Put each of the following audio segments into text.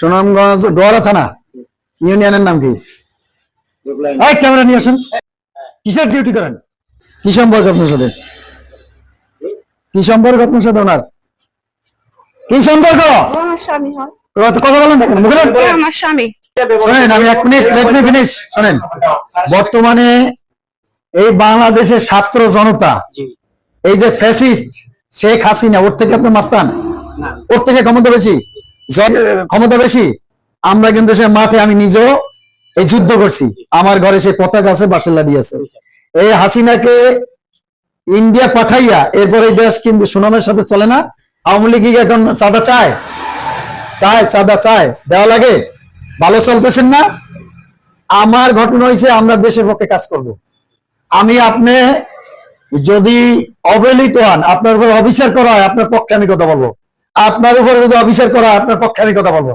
সুনামগঞ্জ গোয়ারা থানা। ইউনিয়নের নাম কি? ক্যামেরা নিয়ে আসেন। কিসের ডিউটি করেন? কি সম্পর্ক আপনার সাথে? কি সম্পর্ক আপনার সাথে ওনার? কি সম্পর্ক? ও আমার স্বামী হয়। কথা কথা বলেন দেখেন মুখে আমার স্বামী। শোনেন আমি এক মিনিট লেট মি ফিনিশ শোনেন। বর্তমানে এই বাংলাদেশের ছাত্র জনতা এই যে ফ্যাসিস্ট শেখ হাসিনা ওর থেকে আপনি মাস্তান? ওর থেকে ক্ষমতা বেশি? ক্ষমতা বেশি আমরা কিন্তু সে মাঠে আমি নিজেও এই যুদ্ধ করছি। আমার ঘরে সেই পতাকা আছে বাসের লাঠি আছে। এই হাসিনাকে ইন্ডিয়া পাঠাইয়া এরপর এই দেশ কিন্তু সুনামের সাথে চলে না। আওয়ামী লীগ কি এখন চাঁদা চায়? চায় চাঁদা চায়। দেওয়া লাগে। ভালো চলতেছেন না? আমার ঘটনা হয়েছে আমরা দেশের পক্ষে কাজ করব। আমি আপনি যদি অবহেলিত হন আপনার উপর অবিচার করা হয় আপনার পক্ষে আমি কথা বলব। আপনার উপরে যদি অবিচার করা আপনার পক্ষে আমি কথা বলব।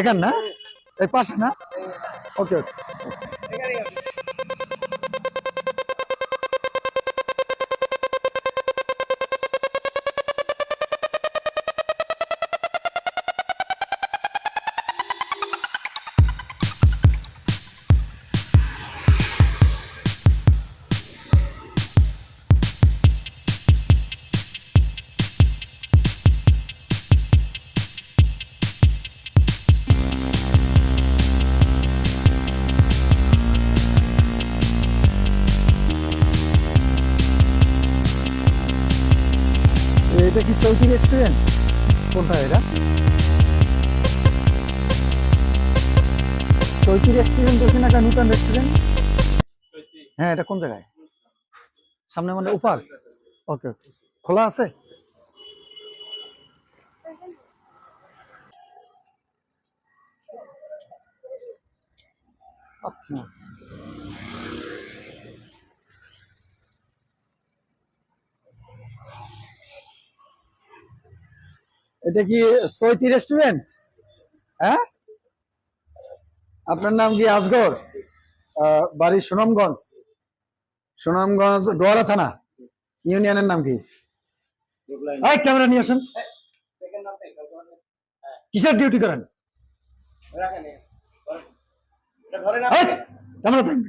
এখান না? এই পাশে না? ওকে ওকে। এটা কি সৌদি রেস্টুরেন্ট কোনটা এটা? সৌদি রেস্টুরেন্ট না একটা নতুন রেস্টুরেন্ট হ্যাঁ এটা কোন জায়গায়? সামনে মানে উপার ওকে ওকে। খোলা আছে? আচ্ছা এটা কি সৈতি রেস্টুরেন্ট হ্যাঁ? আপনার নাম কি আজগর? আহ, বাড়ি সুনামগঞ্জ। সুনামগঞ্জ গোয়ারা থানা। ইউনিয়নের নাম কি? ক্যামেরা নিয়ে আসেন। কিসের ডিউটি করেন? এই, ক্যামেরা থাকবে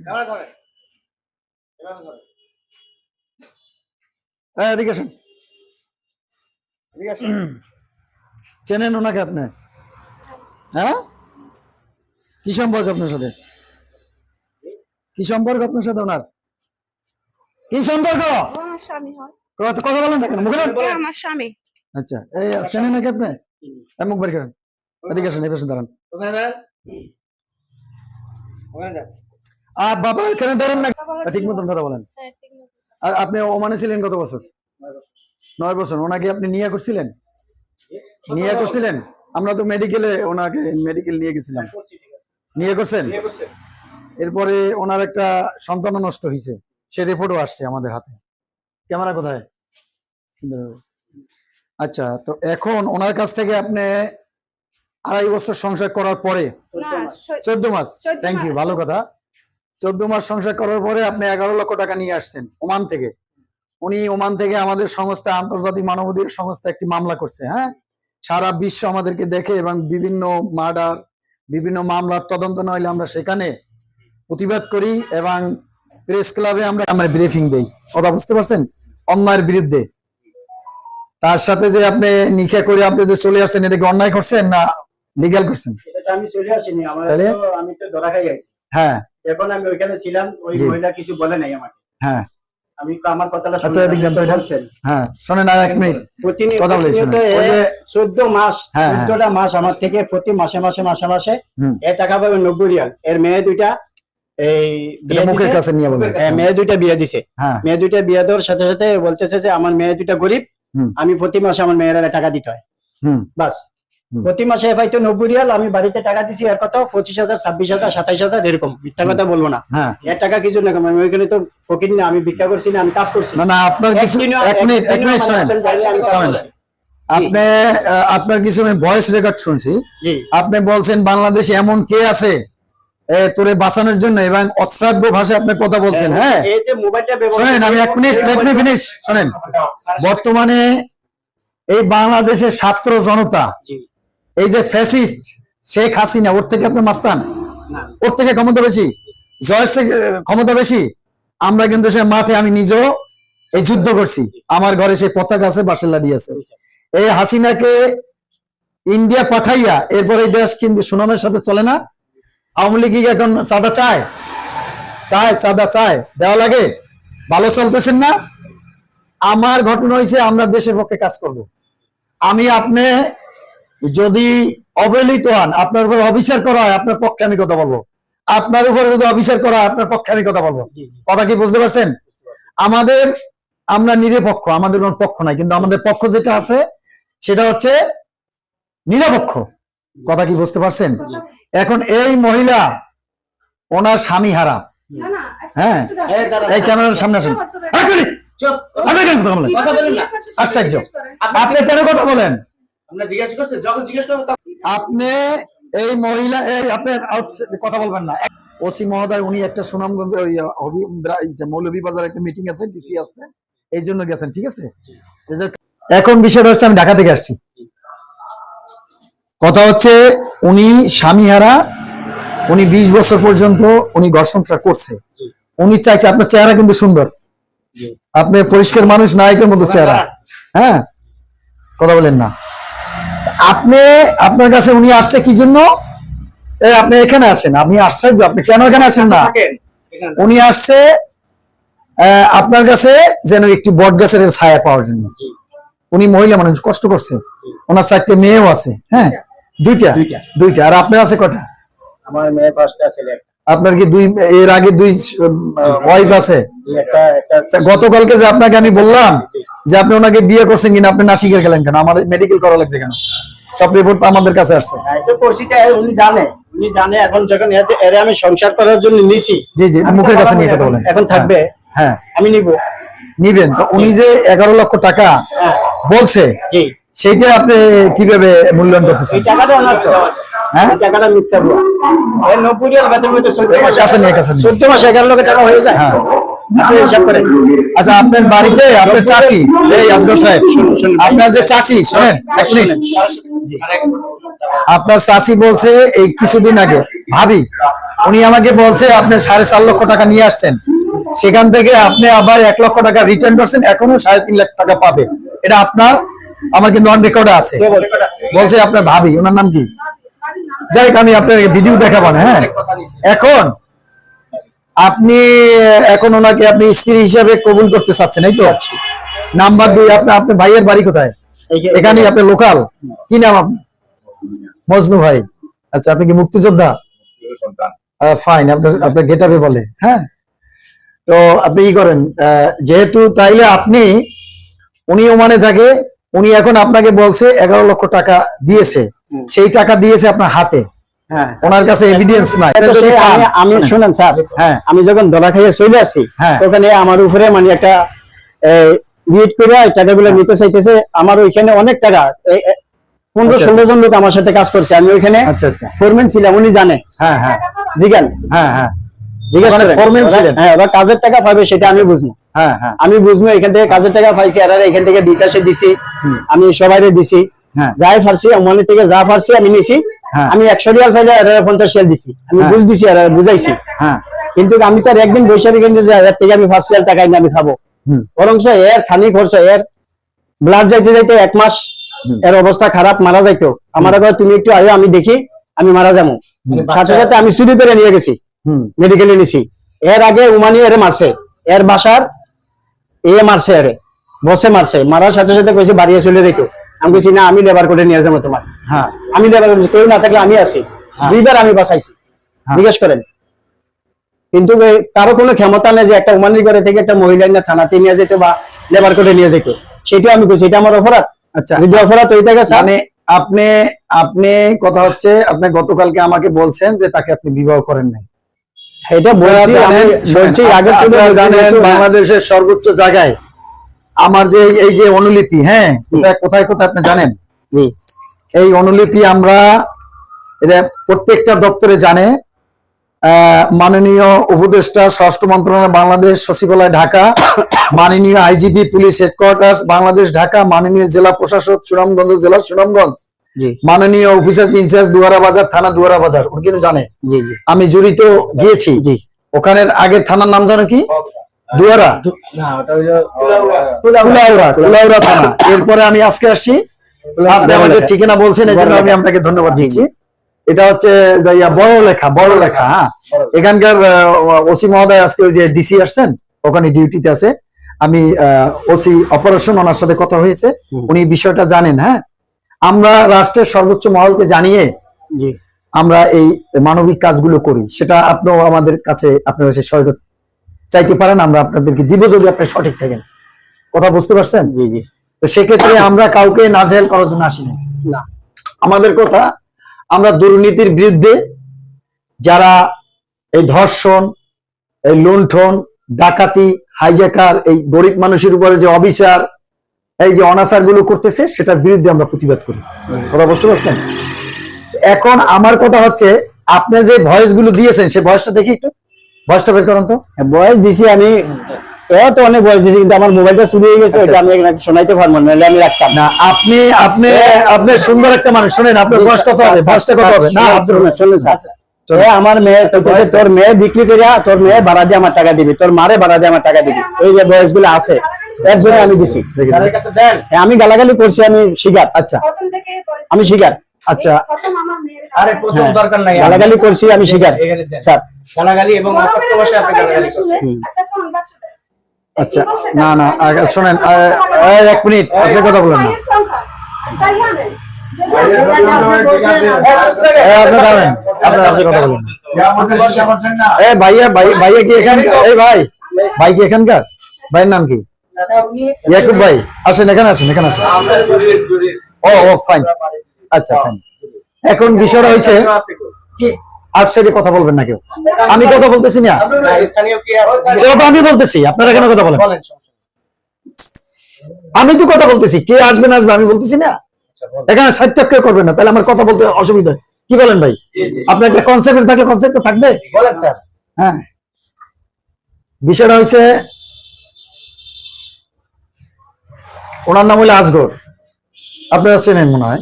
হ্যাঁ এদিকে আসেন। চেনেন ওনাকে আপনি? হ্যাঁ? কি সম্পর্ক আপনার সাথে? কি সম্পর্ক আপনার সাথে ওনার? কি সম্পর্ক? হয়। কথা কথা বলেন মুখে ও আমার স্বামী। আচ্ছা এই চেনেন নাকি আপনি? মুখ বের করেন। এদিকে আসেন এই পাশে দাঁড়ান। আর বাবা এখানে দাঁড়ান না। ঠিক মতন কথা বলেন। হ্যাঁ আর আপনি ওমানে ছিলেন কত বছর। নয় বছর। ওনাকে আপনি নিয়ে করছিলেন? নিয়ে করছিলেন আমরা তো মেডিকেলে ওনাকে মেডিকেল নিয়ে গেছিলাম। নিয়ে করছেন এরপরে ওনার একটা সন্তান নষ্ট হয়েছে সে রিপোর্টও আসছে আমাদের হাতে। ক্যামেরা কোথায়? আচ্ছা তো এখন ওনার কাছ থেকে আপনি আড়াই বছর সংসার করার পরে চোদ্দ মাস। থ্যাংক ইউ ভালো কথা। চোদ্দ মাস সংসার করার পরে আপনি এগারো লক্ষ টাকা নিয়ে আসছেন ওমান থেকে। উনি ওমান থেকে আমাদের সংস্থা আন্তর্জাতিক মানবাধিকার সংস্থা একটি মামলা করছে হ্যাঁ? সারা বিশ্ব আমাদেরকে দেখে এবং বিভিন্ন মার্ডার বিভিন্ন মামলার তদন্ত নইলে আমরা সেখানে প্রতিবাদ করি এবং প্রেস ক্লাবে আমরা আমরা ব্রিফিং দেই। কথা বুঝতে পারছেন? অন্যায়ের বিরুদ্ধে। তার সাথে যে আপনি নিখা করে আপনি যে চলে আসছেন এটা কি অন্যায় করছেন না লিগ্যাল করছেন? এটা আমি চলে আসিনি আমার আমি তো ধরা খাই আছি। হ্যাঁ। এখন আমি ওইখানে ছিলাম ওই মহিলা কিছু বলে নাই আমাকে। হ্যাঁ। আমি আমার কথাটা আচ্ছা, বলছেন? হ্যাঁ এক মিনিট। কথা বলি। ওই যে- চোদ্দ মাস হ্যাঁ, হ্যাঁ। মাস আমার থেকে প্রতি মাসে মাসে মাসে মাসে। এ টাকা পাবে নব্বই রিয়াল। এর মেয়ে দুইটা এই বিয়ে মুখের কাছে নিয়ে বলেন। এ, মেয়ে দুইটা বিয়ে দিছে। হ্যাঁ। মেয়ে দুইটা বিয়ে দেওয়ার সাথে সাথে বলতেছে যে আমার মেয়ে দুইটা গরিব আমি প্রতি মাসে আমার মেয়েরা টাকা দিতে হয়। হুম। বাস। প্রতি মাসে হয়তো নব্বই রিয়াল আমি বাড়িতে টাকা দিছি আর কত পঁচিশ হাজার ছাব্বিশ হাজার সাতাইশ হাজার এরকম। মিথ্যা কথা বলব না। হ্যাঁ। এর টাকা কিছু না আমি ওইখানে তো ফকির না আমি ভিক্ষা করছি না আমি কাজ করছি। না না আপনার কিছু এক মিনিট এক মিনিট শোনেন। আপনি আপনার কিছু আমি ভয়েস রেকর্ড শুনছি। আপনি বলছেন বাংলাদেশে এমন কে আছে তোরে বাঁচানোর জন্য এবং অশ্রাব্য ভাষায় আপনি কথা বলছেন হ্যাঁ এই যে মোবাইলটা ব্যবহার শোনেন আমি এক মিনিট লেট মি ফিনিশ শোনেন। বর্তমানে এই বাংলাদেশের ছাত্র জনতা এই যে ফ্যাসিস্ট শেখ হাসিনা ওর থেকে আপনি মাস্তান? ওর থেকে ক্ষমতা বেশি? জয়ের থেকে ক্ষমতা বেশি? আমরা কিন্তু সে মাঠে আমি নিজেও এই যুদ্ধ করছি। আমার ঘরে সেই পতাকা আছে বাসের লাডি আছে এই হাসিনাকে ইন্ডিয়া পাঠাইয়া এরপর এই দেশ কিন্তু সুনামের সাথে চলে না। আওয়ামী লীগ এখন চাঁদা চায়? চায় চাঁদা চায়। দেওয়া লাগে? ভালো চলতেছেন না? আমার ঘটনা হয়েছে আমরা দেশের পক্ষে কাজ করব। আমি আপনি যদি অবহেলিত হন আপনার উপর অবিচার করা হয় আপনার পক্ষে আমি কথা বলব। আপনার উপরে যদি অবিচার করা হয় আপনার পক্ষে আমি কথা বলব। কথা কি বুঝতে পারছেন? আমাদের আমরা নিরপেক্ষ আমাদের কোনো পক্ষ নাই কিন্তু আমাদের পক্ষ যেটা আছে সেটা হচ্ছে নিরপেক্ষ। কথা কি বুঝতে পারছেন? এখন এই মহিলা ওনার স্বামী হারা। না, না, হ্যাঁ? এই। ক্যামেরার সামনে আসেন। আশ্চর্য। আপনি কেন কথা বলেন? আপনি এই মহিলা, এই কথা বলবেন না। ওসি মহোদয়, উনি একটা সুনামগঞ্জে একটা মিটিং আছে ডিসি আসছে এই জন্য গেছেন, ঠিক আছে? এখন বিষয়টা হচ্ছে, আমি ঢাকা থেকে আসছি। কথা হচ্ছে, উনি স্বামীহারা, উনি বিশ বছর পর্যন্ত উনি ঘর সংসার করছে। উনি চাইছে, আপনার চেহারা কিন্তু সুন্দর। আপনি পরিষ্কার মানুষ, নায়কের মতো চেহারা। হ্যাঁ? কথা বলেন না। আপনি আপনার কাছে উনি আসছে কি জন্য? আপনি এখানে আসেন আপনি আশ্চর্য আপনি কেন এখানে আসেন না? উনি আসছে আপনার কাছে যেন একটি বট গাছের ছায়া পাওয়ার জন্য। উনি মহিলা মানুষ কষ্ট করছে। ওনার চারটে মেয়েও আছে হ্যাঁ? দুইটা। দুইটা। আর আপনার আছে কটা? আমার মেয়ে পাঁচটা ছেলে আপনার কি দুই এর আগে দুই ওয়াইফ আছে? গতকালকে যে আপনাকে আমি বললাম যে আপনি ওনাকে বিয়ে করছেন কিনা আপনি নাসিকের গেলেন কেন? আমাদের মেডিকেল করা লাগছে কেন? সব রিপোর্ট তো আমাদের কাছে আসছে। হ্যাঁ, উনি জানে। উনি জানে এখন যখন এর- এর আমি সংসার করার জন্য নিছি জি জি মুখের কাছে নিয়ে কথা বলেন। এখন থাকবে হ্যাঁ। আমি নিব। নিবেন। তো উনি যে এগারো লক্ষ টাকা হ্যাঁ। বলছে সেইটা আপনি কীভাবে মূল্যায়ন করতেছেন? এই টাকাটা তো। হ্যাঁ? টাকাটা মিথ্যা নব্বই রিয়াল বেতন চোদ্দ মাসে নিয়ে। চোদ্দ মাসে এগারো লক্ষ টাকা হয়ে যায়? হ্যাঁ। আচ্ছা আপনার বাড়িতে আপনার চাচি এই আজগর সাহেব। আপনার যে চাচি শোনেন আপনার চাচি বলছে এই কিছুদিন আগে ভাবি উনি আমাকে বলছে আপনি সাড়ে চার লক্ষ টাকা নিয়ে আসছেন। সেখান থেকে আপনি আবার এক লক্ষ টাকা রিটার্ন করছেন এখনও সাড়ে তিন লাখ টাকা পাবে। এটা আপনার আমার কিন্তু অন রেকর্ডে আছে। বলছে? বলছে আপনার ভাবি ওনার নাম কি? যাই আমি আপনার ভিডিও দেখাবো না হ্যাঁ? এখন আপনি এখন ওনাকে আপনি স্ত্রী হিসাবে কবুল করতে চাচ্ছেন এই তো? নাম্বার দুই আপনার আপনার ভাইয়ের বাড়ি কোথায়? এখানে আপনি লোকাল? কি নাম আপনি? মজনু ভাই। আচ্ছা আপনি কি মুক্তিযোদ্ধা? ফাইন আপনার আপনার বলে। হ্যাঁ? তো আপনি কি করেন যেহেতু তাইলে আপনি উনি ওমানে থাকে উনি এখন আপনাকে বলছে এগারো লক্ষ টাকা দিয়েছে। সেই টাকা দিয়েছে আপনার হাতে। ওনার কাছে এভিডেন্স নাই। এটা যদি সে পান, আমি- শুনেন। স্যার। হ্যাঁ। আমি যখন দলা খাইয়ে চলে আসছি হ্যাঁ। ওখানে আমার উপরে মানে একটা করে টাকাগুলো নিতে চাইতেছে। আমার ওইখানে অনেক টাকা পনেরো আচ্ছা, ষোলো জন লোক আমার সাথে কাজ করছে। আমি ওইখানে আচ্ছা আচ্ছা। ফোরম্যান ছিলাম উনি জানে। হ্যাঁ হ্যাঁ। হ্যাঁ হ্যাঁ? হ্যাঁ কাজের টাকা পাবে সেটা আমি বুঝব। হ্যাঁ হ্যাঁ। আমি বুঝব এখান থেকে কাজের টাকা পাইছি আর এখান থেকে বিকাশে দিছি। আমি সবাইরে দিছি। হ্যাঁ। যাই ফারছি মনে থেকে যা ফারছি আমি নিছি। হ্যাঁ। আমি একশো রিয়াল ফাইলে পঞ্চাশ রিয়াল দিছি। আমি হ্যাঁ। বুঝ দিছি আর বুঝাইছি। হ্যাঁ। কিন্তু আমি তো আর একদিন বৈশাখী যাই এর থেকে আমি ফার্স্ট রিয়াল টাকা আমি খাব। বরং এর খানি খরচ এর ব্লাড যাইতে যাইতে এক মাস এর অবস্থা খারাপ মারা যাইতো। আমার আবার তুমি একটু আয়ো আমি দেখি আমি মারা যাব। সাথে সাথে আমি চুরি করে নিয়ে গেছি। মেডিকেলে নিছি। এর আগে উমানি এর মারছে। এর বাসার এ মারছে এরে। বসে মারছে। মারার সাথে সাথে কইছে বাড়িয়ে চলে যেত আমি কইছি না আমি লেবার করে নিয়ে যাব তোমার। হ্যাঁ আমি লেবার কেউ না থাকলে আমি আছি। দুইবার আমি বাঁচাইছি। হ্যাঁ। জিজ্ঞেস করেন। কিন্তু কারও কোনো ক্ষমতা নেই যে একটা উমানি করে থেকে একটা মহিলা না থানাতে নিয়ে যেত বা লেবার করে নিয়ে যেত। সেটাও আমি কইছি এটা আমার অপরাধ? আচ্ছা। যদি অপরাধ হয়ে থাকে মানে আপনি আপনি কথা হচ্ছে আপনি গতকালকে আমাকে বলছেন যে তাকে আপনি বিবাহ করেন নাই। এটা বলছি আমি বলছি আগে জানেন বাংলাদেশের সর্বোচ্চ জায়গায় আমার যে এই- যে অনুলিপি হ্যাঁ? এটা কোথায় কোথায় আপনি জানেন? এই অনুলিপি আমরা এটা প্রত্যেকটা দপ্তরে জানে। মাননীয় উপদেষ্টা স্বরাষ্ট্র মন্ত্রণালয় বাংলাদেশ সচিবালয় ঢাকা। মাননীয় IGP police headquarters Bangladesh Dhaka. মাননীয় জেলা প্রশাসক সুনামগঞ্জ জেলা সুনামগঞ্জ। মাননীয় অফিসার ইনচার্জ দুয়ারা বাজার থানা দুয়ারা বাজার ওর কিন্তু জানে। আমি জড়িত গিয়েছি। জি। ওখানের আগের থানার নাম জানো কি? দুয়ারা? কুলাউড়া। কুলাউড়া থানা। এরপরে আমি আজকে আসছি আপনি আমাকে ঠিকানা বলছেন এই জন্য আমি আপনাকে ধন্যবাদ দিচ্ছি। এটা হচ্ছে যাইয়া বড় লেখা বড় লেখা হ্যাঁ এখানকার ওসি মহোদয় আজকে ওই যে ডিসি আসছেন ওখানে ডিউটিতে আছে। আমি ওসি অপারেশন ওনার সাথে কথা হয়েছে। উনি বিষয়টা জানেন হ্যাঁ? আমরা রাষ্ট্রের সর্বোচ্চ মহলকে জানিয়ে আমরা এই মানবিক কাজগুলো করি। সেটা আপনিও আমাদের কাছে আপনার কাছে সহযোগ চাইতে পারেন আমরা আপনাদেরকে দিব যদি আপনি সঠিক থাকেন। কথা বুঝতে পারছেন? জি জি। তো সেক্ষেত্রে আমরা কাউকে নাজেহাল করার জন্য আসি না। আমাদের কথা আমরা দুর্নীতির বিরুদ্ধে যারা এই ধর্ষণ এই লুণ্ঠন ডাকাতি হাইজাকার এই গরিব মানুষের উপরে যে অবিচার এই যে অনাচারগুলো করতেছে সেটার বিরুদ্ধে আমরা প্রতিবাদ করি। কথা বুঝতে পারছেন? এখন আমার কথা হচ্ছে আপনি যে ভয়েসগুলো দিয়েছেন সেই ভয়েসটা দেখি একটু। ভয়েসটা বের করেন তো? বয়স দিছি আমি তো অনেক বয়স দিছি কিন্তু আমার মোবাইলটা চুরি হয়ে গেছে ওটা আমি শোনাইতে পারব না আমি রাখতাম। না আপনি আপনি আপনি সুন্দর একটা মানুষ শুনেন আপনার বয়স কত হবে? বয়সটা কত হবে? না আব্দুল শুনুন, শুনুন স্যার। আমার মেয়ে তোর মেয়ে বিক্রি করিয়া তোর মেয়ে ভাড়া দিয়ে আমার টাকা দিবি তোর মারে ভাড়া দিয়ে আমার টাকা দিবি। এই যে বয়সগুলো আছে এর জন্য আমি দিছি। হ্যাঁ, আমি গালাগালি করছি আমি শিকার। আচ্ছা। প্রথম থেকে করে- আমি শিকার। আচ্ছা। প্রথম আরে প্রথম হ্যাঁ। দরকার নাই। গালাগালি করছি আমি শিকার। স্যার। গালাগালি এবং ভাষায় আপনি গালাগালি করছেন। আচ্ছা না না আগে শোনেন এক মিনিট আপনি কথা বলেন না। ভাইয়া ভাইয়া কি এখানকার? এই ভাই ভাই কি এখানকার? ভাইয়ের নাম কি? ইয়াকুব ভাই আসেন এখানে আসেন এখানে আসেন। ও ও ফাইন আচ্ছা এখন বিষয়টা হয়েছে আউটসাইডে কথা বলবেন না কেউ। আমি কথা বলতেছি না? সেটা তো আমি বলতেছি আপনারা কেন কথা বলেন? বলেন সমস্যা নেই। আমি তো কথা বলতেছি কে আসবে না আসবে আমি বলতেছি না। আচ্ছা, এখানে সাইড কেউ করবেন না তাহলে আমার কথা বলতে অসুবিধা কি বলেন ভাই? আপনার একটা কনসেপ্ট থাকলে কনসেপ্ট থাকবে? বলেন স্যার। হ্যাঁ। বিষয়টা হয়েছে ওনার নাম হইল আসগর আপনারা চেনেন মনে হয়।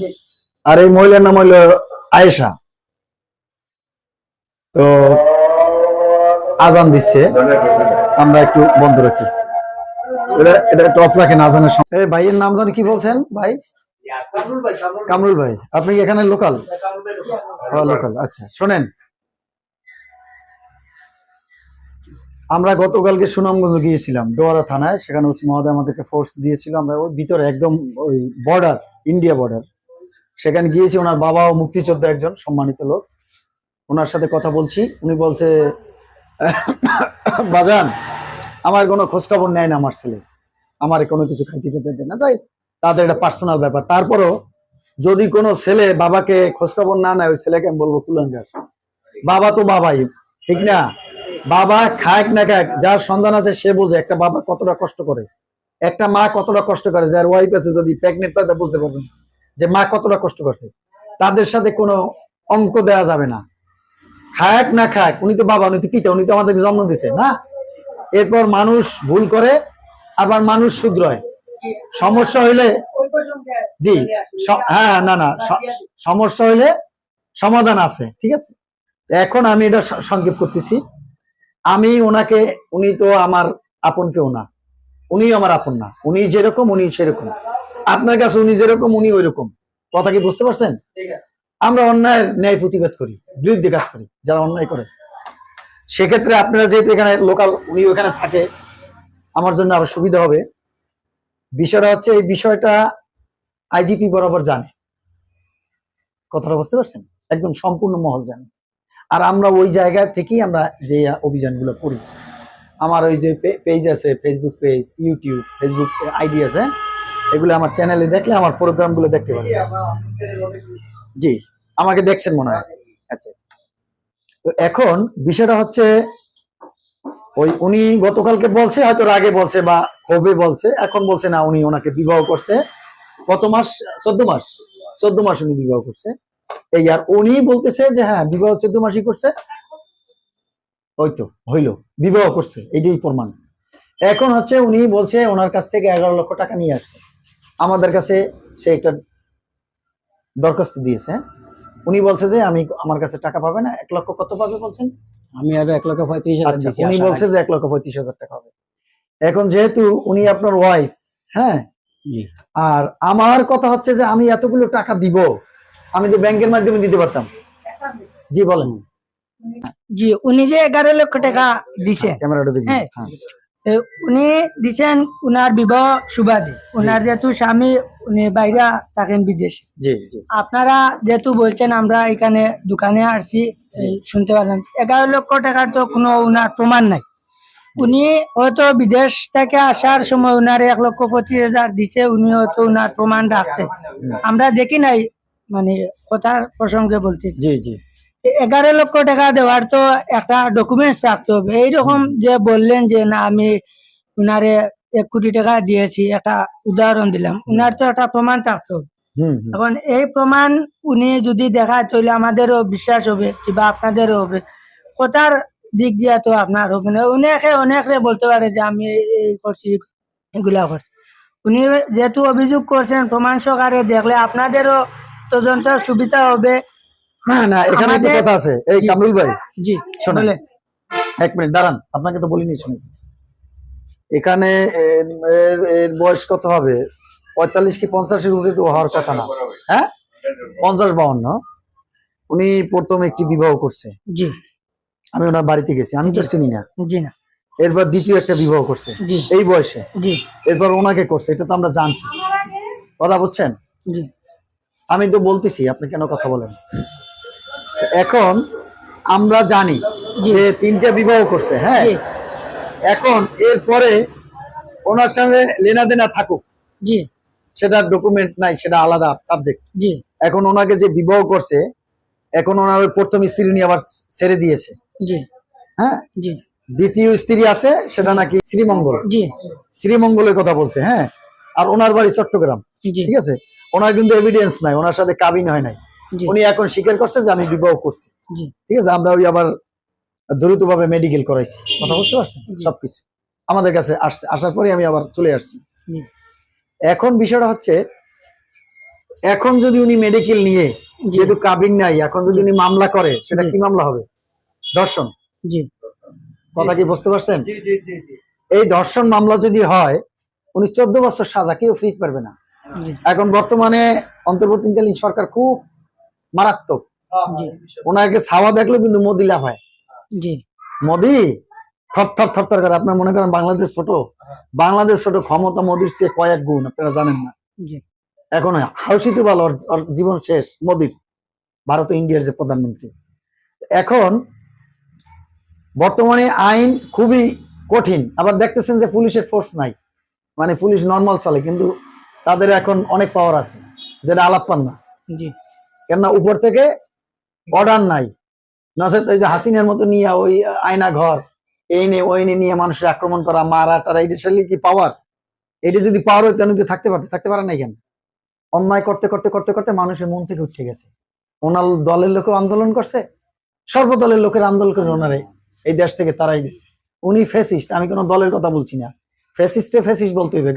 আর এই মহিলার নাম হইল আয়েশা। তো আজান দিচ্ছে। আমরা একটু বন্ধ রাখি। কামরুল ভাই। আপনি এখানে লোকাল লোকাল আচ্ছা শোনেন। আমরা গতকালকে সুনামগঞ্জ গিয়েছিলাম, ডোয়ারা থানায়। সেখানে মহোদয় আমাদেরকে ফোর্স দিয়েছিল। আমরা ওই ভিতরে একদম ওই বর্ডার ইন্ডিয়া বর্ডার সেখানে গিয়েছি, ওনার বাবাও মুক্তিযোদ্ধা একজন, সম্মানিত লোক। ওনার সাথে কথা বলছি। উনি বলছে, বাজান, আমার কোনো খোঁজ খবর নেয় না আমার ছেলে। আমার কোনো কিছু খাইতে না। যাই তাদের এটা পার্সোনাল ব্যাপার। তারপরও যদি কোনো ছেলে বাবাকে খোঁজখবর না নেয়, ওই ছেলেকে আমি বলব কুলাঙ্গার। বাবা তো বাবাই, ঠিক না? বাবা খাক না খাক, যার সন্তান আছে সে বোঝে একটা বাবা কতটা কষ্ট করে। একটা মা কতটা কষ্ট করে, যার ওয়াইফ আছে যদি প্রেগনেন্ট তাদের বুঝতে পারবেন যে মা কতটা কষ্ট করছে। তাদের সাথে কোনো অঙ্ক দেওয়া যাবে না। খায়াক না খায়াক, উনি তো বাবা, উনি তো পিতা, উনি তো আমাদেরকে জন্ম দিছে, না? এরপর মানুষ ভুল করে, আবার মানুষ শুধরয়। সমস্যা হইলে জি হ্যাঁ না না সমস্যা হইলে সমাধান আছে, ঠিক আছে? এখন আমি এটা সংক্ষেপ করতেছি। আমি ওনাকে, উনি তো আমার আপন কেউ না। উনি আমার আপন না। উনি যেরকম উনি সেরকম। আপনার কাছে উনি যেরকম উনি ওই রকম কথা কি বুঝতে পারছেন? আমরা অন্যায়ের ন্যায় প্রতিবাদ করি বিরুদ্ধে কাজ করি যারা অন্যায় করে। সেক্ষেত্রে আপনারা যেহেতু এখানে লোকাল উনি ওখানে থাকে আমার জন্য আরও সুবিধা হবে। বিষয়টা হচ্ছে এই বিষয়টা আইজিপি বরাবর জানে। কথাটা বুঝতে পারছেন? একদম সম্পূর্ণ মহল জানে। আর আমরা ওই জায়গা থেকেই আমরা যে অভিযানগুলো করি। আমার ওই যে পেজ আছে Facebook page YouTube Facebook ID আছে এগুলো আমার চ্যানেলে দেখলে আমার প্রোগ্রামগুলো দেখতে পারেন জি, আমাকে দেখছেন মনে হয়। আচ্ছা। তো এখন বিষয়টা হচ্ছে, ওই উনি গতকালকে বলছে, হয়তো রাগে বলছে বা ক্ষোভে বলছে, এখন বলছে না উনি ওনাকে বিবাহ করছে। কত মাস? চোদ্দ মাস। চোদ্দ মাস উনি বিবাহ করছে। এই আর উনি বলতেছে যে হ্যাঁ বিবাহ চোদ্দ মাসই করছে। ওই তো, হইল, বিবাহ করছে, এটাই প্রমাণ। এখন হচ্ছে উনি বলছে, ওনার কাছ থেকে এগারো লক্ষ টাকা নিয়ে আসছে। আমাদের কাছে সে একটা দরখাস্ত দিয়েছে। হ্যাঁ? উনি বলছে যে আমি আমার কাছে টাকা পাবে না এক লক্ষ কত পাবে? বলছেন। আমি আরও এক লক্ষ পঁয়ত্রিশ হাজার আচ্ছা উনি বলছে যে এক লক্ষ পঁয়ত্রিশ হাজার টাকা হবে। এখন যেহেতু উনি আপনার ওয়াইফ হ্যাঁ? আর আমার কথা হচ্ছে যে আমি এতগুলো টাকা দিব আমি তো ব্যাংকের মাধ্যমে দিতে পারতাম। জি বলেন। জি উনি যে এগারো লক্ষ টাকা দিছে। ক্যামেরাটা দেখুন। হ্যাঁ। উনি দিছেন উনার বিবাহ সুবাদে। উনার যেহেতু স্বামী উনি বাইরে থাকেন বিদেশে। আপনারা যেহেতু বলছেন আমরা এখানে দোকানে আসছি শুনতে পারলাম। এগারো লক্ষ টাকার তো কোনো উনার প্রমাণ নাই। উনি হয়তো বিদেশ থেকে আসার সময় উনার এক লক্ষ পঁচিশ হাজার দিছে উনি হয়তো উনার প্রমাণ রাখছে। আমরা দেখি নাই মানে কথার প্রসঙ্গে বলতেছি। জি জি। এগারো লক্ষ টাকা দেওয়ার তো একটা ডকুমেন্টস রাখতে হবে। এইরকম যে বললেন যে না আমি উনারে এক কোটি টাকা দিয়েছি। একটা উদাহরণ দিলাম। উনার তো একটা প্রমাণ থাকতে হবে। এখন এই প্রমাণ উনি যদি দেখায় তাহলে আমাদেরও বিশ্বাস হবে কিংবা আপনাদেরও হবে। কথার দিক দিয়া তো আপনার হবে না। অনেকে অনেকে বলতে পারে যে আমি এই করছি এগুলা করছি। উনি যেহেতু অভিযোগ করছেন প্রমাণ সহকারে দেখলে আপনাদেরও তদন্তের সুবিধা হবে। না না এখানে একটা কথা আছে। এই কামরুল ভাই জি শোনেন। এক মিনিট দাঁড়ান আপনাকে তো বলিনি শুনি। এখানে এর- বয়স কত হবে? পঁয়তাল্লিশ কি পঞ্চাশের উপরে তো হওয়ার কথা না। হ্যাঁ? পঞ্চাশ বাউন্ন। উনি প্রথম একটি বিবাহ করছে। জি। আমি ওনার বাড়িতে গেছি আমি তো চিনি না। জি না। এরপর দ্বিতীয় একটা বিবাহ করছে। জি। এই বয়সে। জি। এরপর ওনাকে করছে এটা তো আমরা জানছি। কথা বুঝছেন? জি। আমি তো বলতেছি আপনি কেন কথা বলেন? এখন আমরা জানি যে তিনটা বিবাহ করছে হ্যাঁ? এখন এরপরে ওনার সঙ্গে লেনা দেনা থাকুক। জি। সেটা ডকুমেন্ট নাই সেটা আলাদা সাবজেক্ট জি। এখন ওনাকে যে বিবাহ করছে এখন ওনার প্রথম স্ত্রী নিয়ে আবার ছেড়ে দিয়েছে। জি। হ্যাঁ? জি। দ্বিতীয় স্ত্রী আছে সেটা নাকি শ্রীমঙ্গল। জি। শ্রীমঙ্গলের কথা বলছে হ্যাঁ? আর ওনার বাড়ি চট্টগ্রাম। ঠিক আছে? ওনার কিন্তু এভিডেন্স নাই ওনার সাথে কাবিন হয় নাই। উনি এখন স্বীকার করছে যে আমি বিবাহ করছি। ঠিক আছে আমরা ওই আবার দ্রুত ভাবে মেডিকেল করাইছি। কথা বুঝতে পারছেন? সবকিছু। আমাদের কাছে আসছে। আসার পরে আমি আবার চলে আসছি। এখন বিষয়টা হচ্ছে এখন যদি উনি মেডিকেল নিয়ে যেহেতু কাবিন নাই এখন যদি উনি মামলা করে সেটা। কি মামলা হবে? ধর্ষণ? জি। কথা কি বুঝতে পারছেন? এই ধর্ষণ মামলা যদি হয় উনি চোদ্দ বছর সাজা কেউ ফ্রি পারবে না। এখন বর্তমানে অন্তর্বর্তীকালীন সরকার খুব মারাত্মক। ওনাকে ছাওয়া দেখলে কিন্তু মোদি লাভ হয়। মোদি? থর থর থর থর করে। আপনার মনে করেন বাংলাদেশ ছোট? বাংলাদেশ ছোট ক্ষমতা মোদির চেয়ে কয়েক গুণ আপনারা জানেন না। এখন হাউসি তো ভালো ওর জীবন শেষ মোদির। ভারত ইন্ডিয়ার যে প্রধানমন্ত্রী। এখন বর্তমানে আইন খুবই কঠিন। আবার দেখতেছেন যে পুলিশের ফোর্স নাই। মানে পুলিশ নর্মাল চলে কিন্তু তাদের এখন অনেক পাওয়ার আছে। যেটা আলাপ পান না। কেননা উপর থেকে অর্ডার নাই। নচেত ওই যে হাসিনার মতো নিয়ে ওই আয়না ঘর, এই নে ওই নিয়ে মানুষের আক্রমণ করা, মারা টারা এটা কি পাওয়ার এটা যদি পাওয়ার হতো তাহলে থাকতে পারতে থাকতে পারে নাই কেন? অন্যায় করতে করতে করতে করতে মানুষের মন থেকে উঠে গেছে। ওনার দলের লোকেও আন্দোলন করছে, সর্বদলের লোকের আন্দোলন করে ওনারে এই দেশ থেকে তারাই দিছে উনি ফেসিস্ট আমি কোনো দলের কথা বলছি না। ফেসিস্টে ফেসিস্ট বলতে হইবে।